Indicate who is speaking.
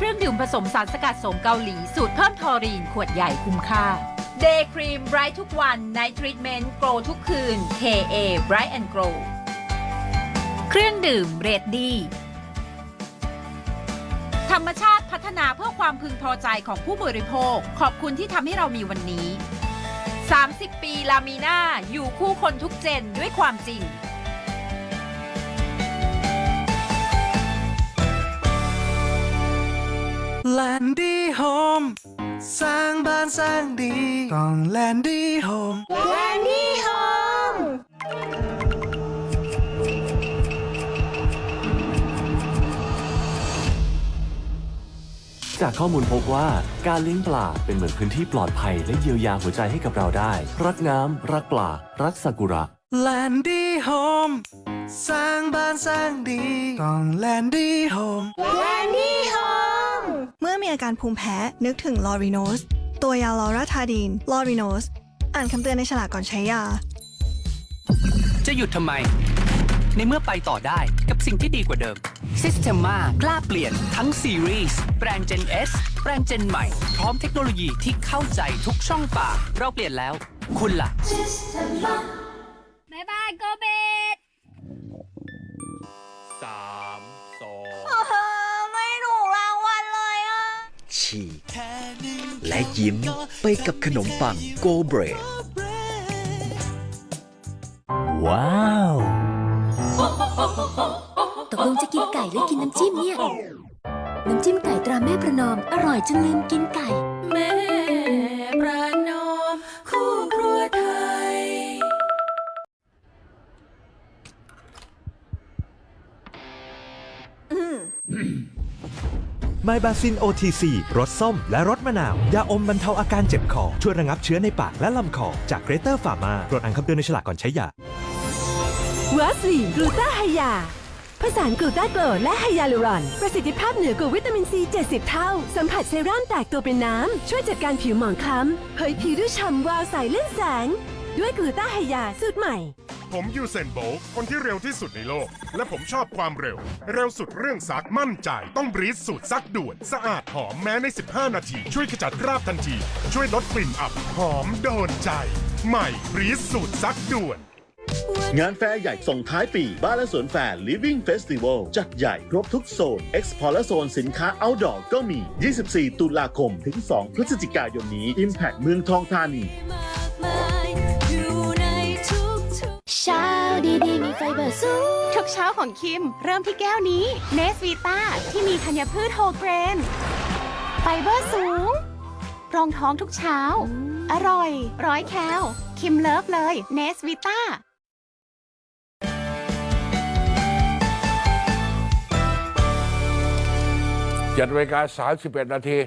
Speaker 1: เครื่องดื่มผสมสารสกัดโสมเกาหลี สูตรเพิ่มทอรีนขวดใหญ่คุ้มค่า Day Cream Bright ทุกวัน Night Treatment Glow ทุกคืน KA Bright and Glow เครื่องดื่มเรดดี้ธรรมชาติพัฒนาเพื่อความพึงพอใจของผู้บริโภค ขอบคุณที่ทำให้เรามีวันนี้ 30 ปีลามีนาอยู่คู่คนทุกเจนด้วยความจริง
Speaker 2: แลนดี้โฮมสร้างบ้านสร้างดีต้องแลนดี้โฮม
Speaker 3: แลนดี้โฮม
Speaker 4: จากข้อมูลพบว่าการเลี้ยงปลาเป็นเหมือนพื้นที่ปลอดภัยและเยียวยาหัวใจให้กับเราได้ รักน้ำ รักปลา รักซากุระ
Speaker 2: แลนดี้โฮมสร้างบ้านสร้างดี ต้องแลนดี้โฮม
Speaker 3: แลนดี้โฮม
Speaker 5: เมื่อมีอาการภูมิแพ้ นึกถึงลอริโนส ตัวยาลอราทาดีน ลอริโนส อ่านคำเตือนในฉลากก่อนใช้ยา
Speaker 6: จะหยุดทำไม ในเมื่อไปต่อได้กับสิ่งที่ดีกว่าเดิม Systema กล้าเปลี่ยนทั้งซีรีส์แปลง Gen S แปลง Gen ใหม่ พร้อมเทคโนโลยีที่เข้าใจทุกช่องปาก เราเปลี่ยนแล้ว คุณล่ะ
Speaker 3: บ๊ายบายโกเบต
Speaker 7: สาม
Speaker 8: ฉีกและยิ้มไปกับขนมปังโกเบรด
Speaker 4: ว้าว
Speaker 9: ตกลงจะกินไก่หรือกินน้ำจิ้มเนี่ย น้ำจิ้มไก่ตราแม่ประนอม อร่อยจนลืมกินไก่
Speaker 1: แม่ประนอม คู่ครัวไทย
Speaker 10: ไมบาซิน OTC รสส้ม และรสมะนาว ยาอมบรรเทาอาการเจ็บคอ ช่วยระงับเชื้อในปากและลำคอ จากเกรเตอร์ฟาร์มาโปรดอ่านคำเตือนในฉลากก่อนใช้ยา
Speaker 11: วาสลีนกลูตาไฮยาผสานกลูตาโกรและไฮยาลูรอน ประสิทธิภาพเหนือกว่าวิตามินซี 70 เท่า สัมผัสเซรั่มแตกตัวเป็นน้ำ ช่วยจัดการผิวหมองคล้ำเผยผิวด้วยฉ่ำวาวใสเล่นแสง ด้วยกลูตาไฮยาสูตรใหม่
Speaker 7: ผมยูเซนโบลต์คนที่เร็วที่สุดในโลก และผมชอบความเร็ว เร็วสุดเรื่องซักมั่นใจ ต้องบรีสสูตรซักด่วนสะอาดหอมแม้ใน 15 นาที ช่วยขจัดคราบทันที ช่วยลดกลิ่นอับหอมโดนใจ ใหม่บรีสสูตรซักด่วน
Speaker 12: งานแฟร์ใหญ่ส่งท้ายปี บ้านและสวนแฟร์ Living Festival จัดใหญ่ครบทุกโซน Expo และโซนสินค้า Outdoor ก็มี 24 ตุลาคม ถึง 2 พฤศจิกายนนี้ Impact เมืองทองธานี
Speaker 9: บอร์สู
Speaker 3: ทุกเช้าของคิม เริ่มที่แก้วนี้เนสวีต้าที่มีธัญพืชโฮเกรน ไฟเบอร์สูง รองท้องทุกเช้า อร่อย ร้อยแคลคิมเลิฟเลยเนสวีต้า
Speaker 7: 7นาฬิกา31 นาที